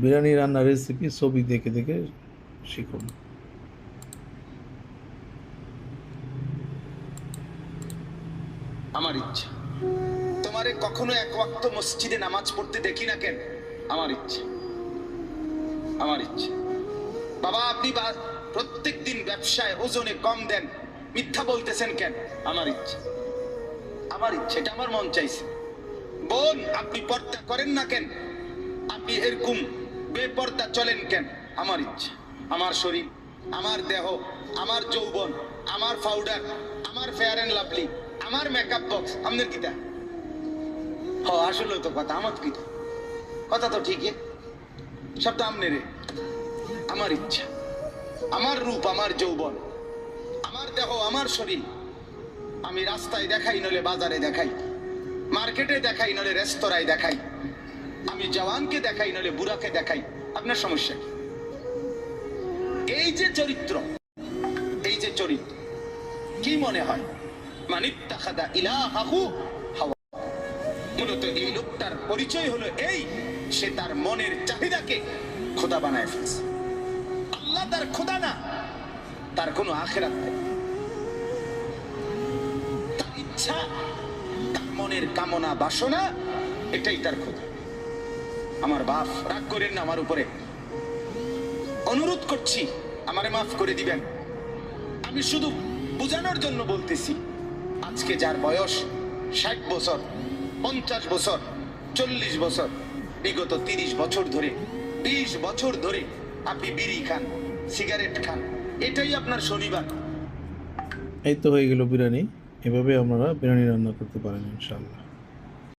বিরিয়ানি রান্নার রেসিপি ছবি দেখে দেখে শিখুন। আমার ইচ্ছা। তোমারে কখনো এক ওয়াক্ত মসজিদে নামাজ পড়তে দেখি না কেন? আমার ইচ্ছা। আমার ইচ্ছা। বাবা, আপনি প্রত্যেক দিন ব্যবসায় ওজনে কম দেন, মিথ্যা বলতেছেন কেন? আমার ইচ্ছা। আমার ইচ্ছা, এটা আমার মন চাইছে। বোন, আপনি পর্দা করেন না কেন? আপনি এরকম বেপর্দা চলেন কেন? আমার ইচ্ছা, আমার শরীর, আমার দেহ, আমার যৌবন, আমার পাউডার আমার ফেয়ার অ্যান্ড লাভলি আমার মেকআপ বক্স আপনার কিটা হ, আসলে তো কথা, আমার কিটা কথা তো ঠিকই, সব তো আমনে রে আমার ইচ্ছা, আমার রূপ, আমার যৌবন, আমার দেহ, আমার শরীর, আমি রাস্তায় দেখাই নলে বাজারে দেখাই, মার্কেটে দেখাই নলে রেস্তোরাঁয় দেখাই আমি জওয়ানকে দেখাই নলে বুড়াকে দেখাই। আপনার সমস্যা? এই যে চরিত্র, এই যে চরিত্র, কি মনে হয়? মানিত্তাখাদা মূলত এই লোকটার পরিচয় হলো এই, সে তার মনের চাহিদাকে খোদা বানায় ফেলছে। আল্লাহ তার খোদা না, তার কোনো আখেরাত নেই। তার ইচ্ছা, তার মনের কামনা, বাসনা, এটাই তার খোদা। আমার বাপ রাগ করেন না আমার উপরে। অনুরোধ করছি, আমারে মাফ করে দিবেন। আমি শুধু বোঝানোর জন্য বলতেছি, আজকে যার বয়স ষাট বছর, পঞ্চাশ বছর, চল্লিশ বছর, বিগত তিরিশ বছর ধরে, বিশ বছর ধরে আপনি বিড়ি খান, সিগারেট খান, এটাই আপনার শনিবার। এই তো হয়ে গেল বিরিয়ানি। এভাবে আমরা বিরিয়ানি রান্না করতে পারেন ইনশাআল্লাহ।